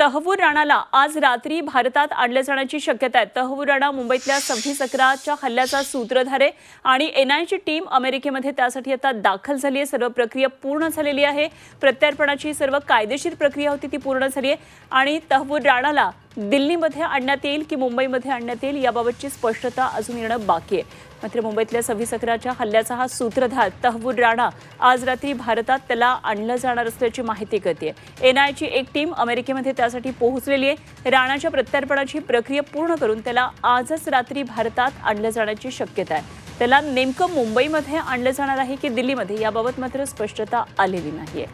तहवूर राणाला आज रात्री भारतात आणले जाण्याची शक्यता आहे. तहवूर राणा मुंबईतल्या सव्वीस अकराच्या हल्ल्याचा सूत्रधार आहे आणि एनआयची टीम अमेरिकेमध्ये त्यासाठी आता दाखल झाली आहे. सर्व प्रक्रिया पूर्ण झालेली आहे. प्रत्यार्पणाची सर्व कायदेशीर प्रक्रिया होती ती पूर्ण झाली आहे. आणि तहवूर राणाला दिल्लीमध्ये आणण्यात येईल की मुंबईमध्ये आणण्यात येईल याबाबतची स्पष्टता अजून येणं बाकी आहे. मात्र मुंबईतल्या सव्वीस अकराच्या हल्ल्याचा हा सूत्रधार तहवूर राणा आज रात्री भारतात त्याला आणलं जाणार असल्याची माहिती कळते एनआयची एक टीम अमेरिकेमध्ये त्यासाठी पोहोचलेली आहे. राणाच्या प्रत्यार्पणाची प्रक्रिया पूर्ण करून त्याला आजच रात्री भारतात आणलं जाण्याची शक्यता आहे. त्याला नेमकं मुंबईमध्ये आणलं जाणार आहे की दिल्लीमध्ये याबाबत मात्र स्पष्टता आलेली नाहीये.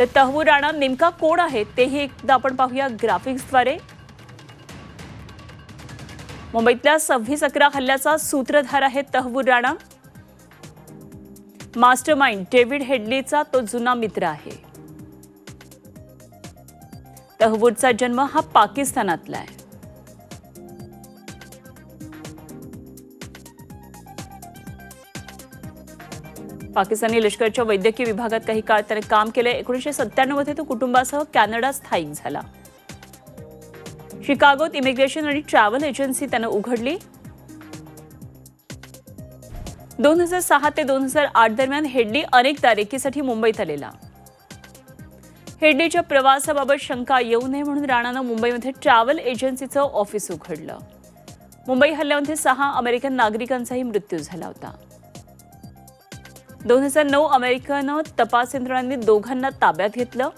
तर तहवूर राणा नेमका कोण आहे तेही एकदा आपण पाहूया ग्राफिक्सद्वारे. मुंबईतल्या सव्वीस अकरा हल्ल्याचा सूत्रधार आहे Tahawwur Rana. Master mind David हेडलीचा तो जुना मित्र आहे. तहवूरचा जन्म हा पाकिस्तानातला आहे. पाकिस्तानी लष्कराच्या वैद्यकीय विभागात काही काळ त्याने काम केले. एकोणीसशे सत्त्याण्णवमध्ये तो कुटुंबासह कॅनडा स्थायिक झाला. शिकागोत इमिग्रेशन आणि ट्रॅव्हल एजन्सी त्यानं उघडली. दोन हजार सहा ते दोन हजार आठ दरम्यान हेडली अनेकदा रेकीसाठी मुंबईत आलेला. हेडलीच्या प्रवासाबाबत शंका येऊ नये म्हणून राणानं मुंबईमध्ये ट्रॅव्हल एजन्सीचं ऑफिस उघडलं. मुंबई हल्ल्यामध्ये सहा अमेरिकन नागरिकांचाही मृत्यू झाला होता. दोन हजार नऊ अमेरिकन तपास यंत्रणांनी दोघांना ताब्यात घेतलं.